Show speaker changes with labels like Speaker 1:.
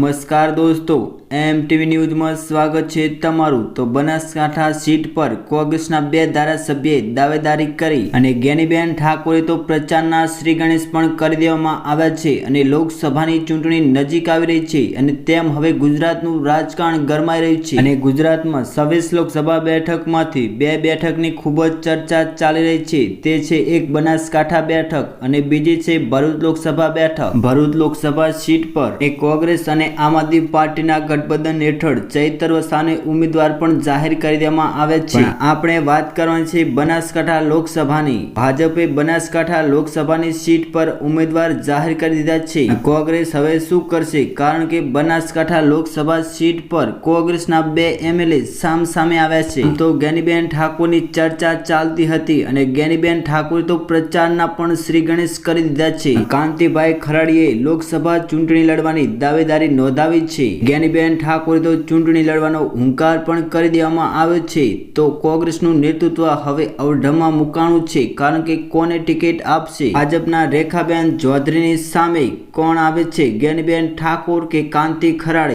Speaker 1: नमस्कार दोस्तों એમ ટીવી ન્યૂઝમાં સ્વાગત છે તમારું. તો બનાસકાંઠા સીટ પર કોંગ્રેસના બે ધારાસભ્યે દાવેદારી કરી અને જ્ઞાનીબેન ઠાકોરે તો પ્રચારના શ્રી ગણેશ પણ કરી દેવામાં આવ્યા છે અને લોકસભાની ચૂંટણી નજીક આવી રહી છે અને તેમ હવે ગુજરાતનું રાજકારણ ગરમાઈ રહ્યું છે. અને ગુજરાતમાં સવીસ લોકસભા બેઠકમાંથી બે બેઠકની ખૂબ જ ચર્ચા ચાલી રહી છે. તે છે એક બનાસકાંઠા બેઠક અને બીજી છે ભરૂચ લોકસભા બેઠક. ભરૂચ લોકસભા સીટ પર એ કોંગ્રેસ અને આમ આદમી પાર્ટીના ગઠબંધન હેઠળ ચૈતર વસાને ઉમેદવાર પણ જાહેર કરી દેવામાં આવે છે. આપણે વાત કરવાની છે બનાસકાંઠા લોકસભાની. ભાજપે બનાસકાંઠા લોકસભાની સીટ પર ઉમેદવાર જાહેર કરી દીધા છે. કોંગ્રેસ હવે શું કરશે? કારણ કે બનાસકાંઠા લોકસભા સીટ પર કોંગ્રેસના બે એમએલએ સામ સામે આવ્યા છે. તો જ્ઞાનીબેન ઠાકોરની ચર્ચા ચાલતી હતી અને જ્ઞાનીબેન ઠાકોર તો પ્રચારના પણ શ્રી ગણેશ કરી દીધા છે. કાંતિભાઈ ખરાડીએ લોકસભા ચૂંટણી લડવાની દાવેદારી નોંધાવી છે. જ્ઞાનીબેન ઠાકોરે તો ચૂંટણી લડવાનો હુંકાર પણ કરી દેવામાં આવ્યો છે. તો કોંગ્રેસનું નેતૃત્વ હવે અવઢમાં મુકાણું છે, કારણ કે કોને ટિકિટ આપશે? ભાજપના રેખાબેન ચૌધરીની સામે કોણ આવે છે? જ્ઞાનીબેન ઠાકોર કે કાંતિ ખરાડે?